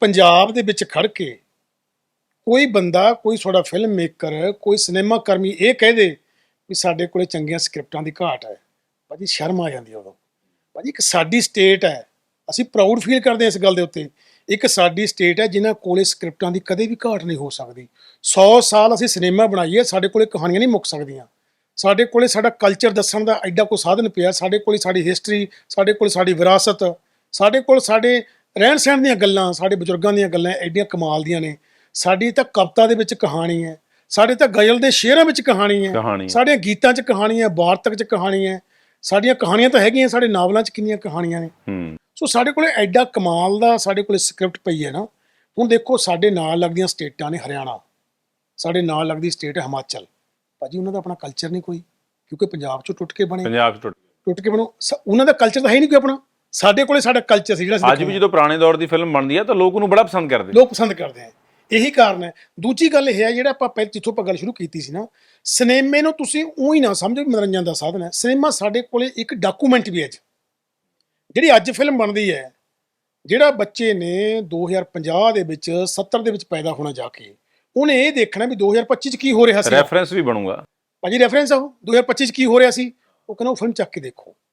ਪੰਜਾਬ ਦੇ ਵਿੱਚ ਖੜ ਕੇ ਕੋਈ ਬੰਦਾ, ਕੋਈ ਤੁਹਾਡਾ ਫਿਲਮ ਮੇਕਰ ਕੋਈ ਸਿਨੇਮਾ ਕਰਮੀ ਇਹ ਕਹਿ ਦੇ ਵੀ ਸਾਡੇ ਕੋਲੇ ਚੰਗੀਆਂ ਸਕ੍ਰਿਪਟਾਂ ਦੀ ਘਾਟ ਹੈ। ਭਾਜੀ ਸ਼ਰਮ ਆ ਜਾਂਦੀ ਹੈ ਉਦੋਂ। ਭਾਜੀ ਇੱਕ ਸਾਡੀ ਸਟੇਟ ਹੈ। ਅਸੀਂ ਪ੍ਰਾਊਡ ਫੀਲ ਕਰਦੇ ਹਾਂ ਇਸ ਗੱਲ ਦੇ ਉੱਤੇ। ਇੱਕ ਸਾਡੀ ਸਟੇਟ ਹੈ ਜਿਨ੍ਹਾਂ ਕੋਲੇ ਸਕ੍ਰਿਪਟਾਂ ਦੀ ਕਦੇ ਵੀ ਘਾਟ ਨਹੀਂ ਹੋ ਸਕਦੀ। 100 ਸਾਲ ਅਸੀਂ ਸਿਨੇਮਾ ਬਣਾਈਏ ਸਾਡੇ ਕੋਲੇ ਕਹਾਣੀਆਂ ਨਹੀਂ ਮੁੱਕ ਸਕਦੀਆਂ। ਸਾਡੇ ਕੋਲੇ ਸਾਡਾ ਕਲਚਰ ਦੱਸਣ ਦਾ ਐਡਾ ਕੋਈ ਸਾਧਨ ਪਿਆ। ਸਾਡੇ ਕੋਲੇ ਸਾਡੀ ਹਿਸਟਰੀ ਸਾਡੇ ਕੋਲ ਸਾਡੀ ਵਿਰਾਸਤ, ਸਾਡੇ ਕੋਲ ਸਾਡੇ ਰਹਿਣ ਸਹਿਣ ਦੀਆਂ ਗੱਲਾਂ ਸਾਡੇ ਬਜ਼ੁਰਗਾਂ ਦੀਆਂ ਗੱਲਾਂ ਐਡੀਆਂ ਕਮਾਲ ਦੀਆਂ ਨੇ। ਸਾਡੀ ਤਾਂ ਕਵਿਤਾ ਦੇ ਵਿੱਚ ਕਹਾਣੀ ਹੈ। ਸਾਡੇ ਤਾਂ ਗਜ਼ਲ ਦੇ ਸ਼ੇਰਾਂ ਵਿੱਚ ਕਹਾਣੀ ਹੈ। ਕਹਾਣੀ ਸਾਡੇ ਗੀਤਾਂ 'ਚ ਕਹਾਣੀ ਹੈ ਵਾਰਤਕ 'ਚ ਕਹਾਣੀ ਹੈ। ਸਾਡੀਆਂ ਕਹਾਣੀਆਂ ਤਾਂ ਹੈਗੀਆਂ ਸਾਡੇ ਨਾਵਲਾਂ 'ਚ ਕਿੰਨੀਆਂ ਕਹਾਣੀਆਂ ਨੇ। ਹੂੰ। ਸੋ ਸਾਡੇ ਕੋਲੇ ਐਡਾ ਕਮਾਲ ਦਾ ਸਾਡੇ ਕੋਲੇ ਸਕ੍ਰਿਪਟ ਪਈ ਹੈ ਨਾ। ਹੁਣ ਦੇਖੋ ਸਾਡੇ ਨਾਲ ਲੱਗਦੀਆਂ ਸਟੇਟਾਂ ਨੇ ਹਰਿਆਣਾ। ਸਾਡੇ ਨਾਲ ਲੱਗਦੀ ਸਟੇਟ ਹੈ ਹਿਮਾਚਲ। ਭਾਜੀ ਉਹਨਾਂ ਦਾ ਆਪਣਾ ਕਲਚਰ ਨਹੀਂ ਕੋਈ? ਕਿਉਂਕਿ ਪੰਜਾਬ ਚੋਂ ਟੁੱਟ ਕੇ ਬਣੇ। ਪੰਜਾਬ ਚ ਟੁੱਟ ਟੁੱਟ ਕੇ ਬਣੋ। ਸ- ਉਹਨਾਂ ਦਾ ਕਲਚਰ ਤਾਂ ਹੈ ਹੀ ਨਹੀਂ ਕੋਈ ਆਪਣਾ। ਸਾਡੇ ਕੋਲੇ ਸਾਡਾ ਕਲਚਰ ਸੀ ਜਿਹੜਾ ਅਸੀਂ ਅੱਜ ਵੀ ਜਦੋਂ ਪੁਰਾਣੇ ਦੌਰ ਦੀ ਫਿਲਮ ਬਣਦੀ ਆ ਤਾਂ ਲੋਕ ਉਹਨੂੰ ਬੜਾ ਪਸੰਦ ਕਰਦੇ ਲੋਕ ਪਸੰਦ ਕਰਦੇ ਆ। ਇਹੀ ਕਾਰਨ ਹੈ। ਦੂਜੀ ਗੱਲ ਇਹ ਹੈ ਜਿਹੜਾ ਆਪਾਂ ਪਹਿਲਾਂ ਜਿੱਥੋਂ ਆਪਾਂ ਗੱਲ ਸ਼ੁਰੂ ਕੀਤੀ ਸੀ ਨਾ ਸਿਨੇਮੇ ਨੂੰ ਤੁਸੀਂ ਉਹੀ ਨਾ ਸਮਝੋ ਕਿ ਮਨੋਰੰਜਨ ਦਾ ਸਾਧਨ ਹੈ। ਸਿਨੇਮਾ ਸਾਡੇ ਕੋਲੇ ਇੱਕ ਡਾਕੂਮੈਂਟ ਵੀ ਹੈ ਜੀ ਜਿਹੜੀ ਅੱਜ ਫਿਲਮ ਬਣਦੀ ਹੈ ਜਿਹੜਾ ਬੱਚੇ ਨੇ 2050 ਦੇ ਵਿੱਚ 70 ਦੇ ਵਿੱਚ ਪੈਦਾ ਹੋਣਾ ਜਾ ਕੇ ਉਹਨੇ ਇਹ ਦੇਖਣਾ ਵੀ 2025 ਚ ਕੀ ਹੋ ਰਿਹਾ ਸੀ। ਰੈਫਰੈਂਸ ਵੀ ਬਣੂਗਾ। ਭਾਜੀ ਰੈਫਰੈਂਸ ਆ ਉਹ। 2025 ਚ ਕੀ ਹੋ ਰਿਹਾ ਸੀ? ਉਹ ਕਹਿੰਦਾ ਉਹ ਫਿਲਮ ਚੱਕ ਕੇ ਦੇਖੋ।